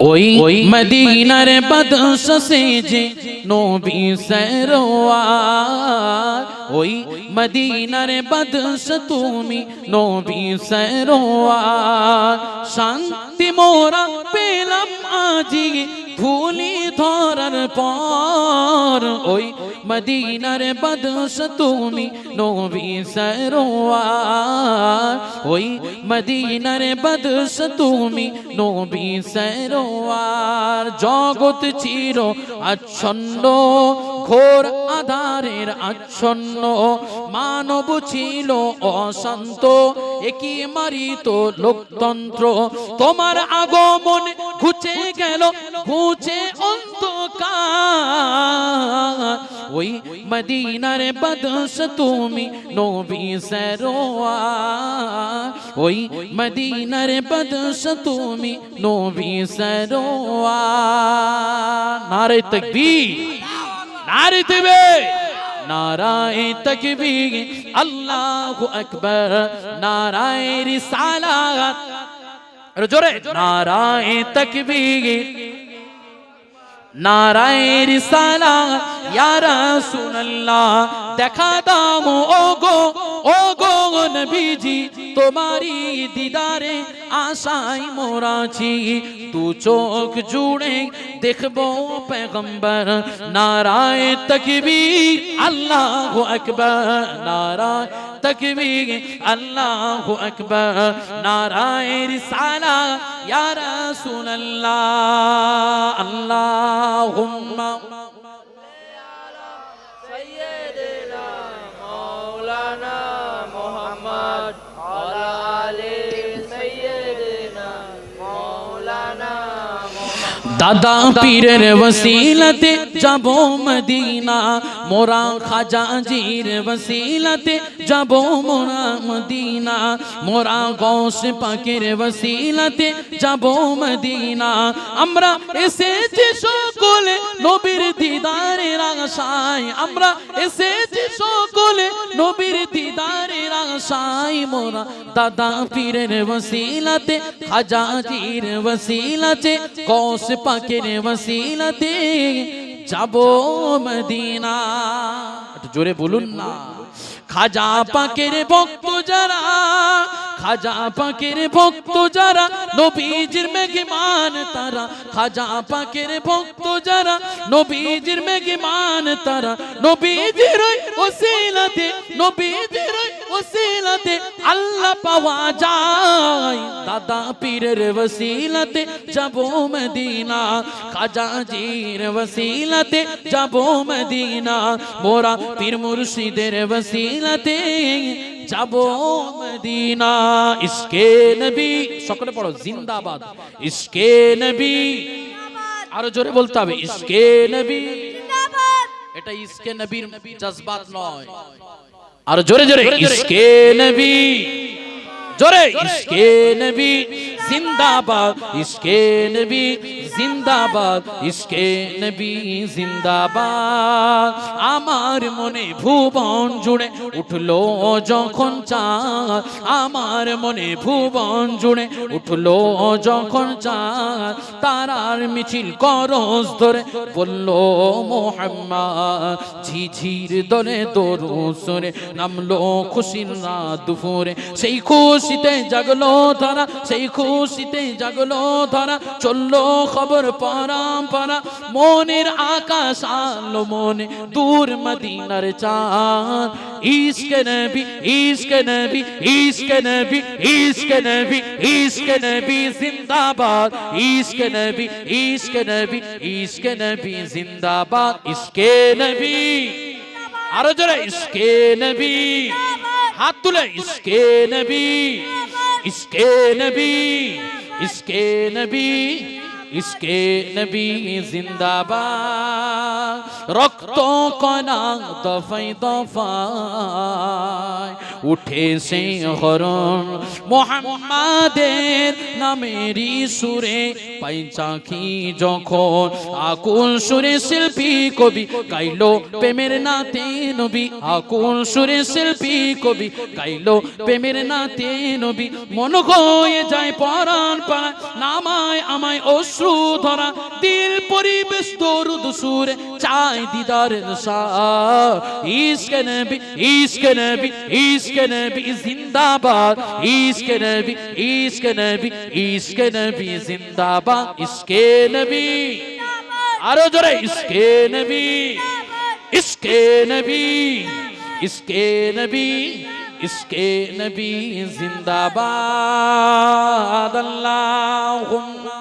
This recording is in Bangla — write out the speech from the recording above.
ওই ওই মদিনার বদস সে যে নবী সরোয়ার ওই মদিনার বদস তুমি নবী সরোয়ার শান্তি মোরা পেলাম আজি ভুলি ধরার পর। ওই মদিনার বদস তুমি নবী সরোয়ার। ওই মদিনার বদস তুমি নবী সরোয়ার। জগৎ চির আচ্ছন্ন ঘোর আধারের আচ্ছন্ন। মানব ছিল অশান্ত, একই মারিত লোকতন্ত্র। তোমার আগমন ঘুচে গেল, ঘুচে অন্ধকার। ওই মদিনার বদস তুমি নবী সরোয়ার। ওই মদিনার বদস তুমি নবী সরোয়ার। নারে তকবীর। নারে দিবে নারায় তকবীর, আল্লাহু আকবার, নারায় রিসালাত। আরও জোরে, নারায় তকবীর, নারায় রিসালাত। ইয়া রাসূলুল্লাহ, দেখা দাও ও নবী तुम्हारी दीदारे आशाई আশাই মোরাছি তু চোখ জুড়ে দেখবো पैगंबर। नाराय तकबीर, अल्लाह अकबर। नाराय तकबीर, अल्लाह अकबर। नाराय रिसाला यार सुन अल्लाह अल्लाह দাদা পীরের ওসিলতে যাব মদিনা মোরা খাজাজির ওসিলতে যাব মোরা মদিনা মোরা গৌস পাকের ওসিলতে যাব মদিনা আমরা এসেছি সকলে নবীর দিদারের আশায় আমরা এসেছি সকলে নবীর দিদারের আশায় মোরা দাদা পীরের ওসিলতে খাজাজির ওসিলতে কৌস পাকের ওসিলতে যাব মদিনা। একটু জোরে বলুন না। খাজা পাকের ভক্ত যারা, খাজা পাকের ভক্ত যারা, নবীজির মেঘমান তারা, খাজা পাকের ভক্ত যারা, নবীজির মেঘমান তারা, নবীজির ওসিলাতে, নবীজির ওসিলাতে আল্লাহ পাওয়া যায় দাদা পীরের ওসিলাতে যাব মদিনা খাজাজির ওসিলাতে যাব মদিনা মোরা পীর মুর্শিদের ওসিলাতে যাব মদিনা ইসকে নবী সকলে পড়ো জিন্দাবাদ ইসকে নবী আরও জোরে বলতে হবে ইসকে নবী এটা ইসকে নবীর জজবাত নয়। আর জোরে জোরে। ইসকে নবী। জোরে, ইসকে নবী জিন্দাবাদ, ইসকে নবী জিন্দাবাদ, ইসকে নবী জিন্দাবাদ। আমার মনে ভুবন জুড়ে উঠল যখন চাঁদ, আমার মনে ভুবন জুড়ে উঠল যখন চাঁদ। তারার মিছিল করস ধরে বলল, মোহাম্মদ, ঝিঝির দরে সরে নামলো খুশির রাত দুপুরে। সেই খুশিতে জাগলো ধরা সেই খুশিতে জাগলো ধরা চলল খবর পারাম পারা, মনের আকাশ আলো মনে দূর মদিনার চাঁদ। ইশক নবী ইশক নবী ইশক নবী ইশক নবী ইশক নবী জিন্দাবাদ। ইশক নবী ইশক নবী ইশক নবী জিন্দাবাদ। ইশকে নবী, আরও জোরে, ইশকে নবী। হাত তুলে, ইসকে নবী ইসকে নবী ইসকে নবী ইশকে নবী জিন্দাবাদ, রক্ত কণা দফাই দফায় উঠেছে হরণ মোহাম্মাদের নামেরই সুরে পাইচাখি যখন আকুল সুরে শিল্পী কবি গাইলো প্রেমের নাতে নবী। আকুল সুরে শিল্পী কবি গাইলো প্রেমের নাতে নবী। মন হয়ে যায় পরাণ পাড়া, নামায় আমায় অশ্রু ধরা। দিল পরিবেশ দরুদ সুরে চাই দিদারের শাহ ইশকে নবী ইশকে নবী ইশকে নবী জিন্দাবাদ ইশকে নবী ইশকে নবী ইশকে নবী জিন্দাবাদ ইশকে নবী। আরও জোরে ইশকে নবী ইশকে নবী ইশকে নবী ইশকে নবী জিন্দাবাদ। আল্লাহুম্মা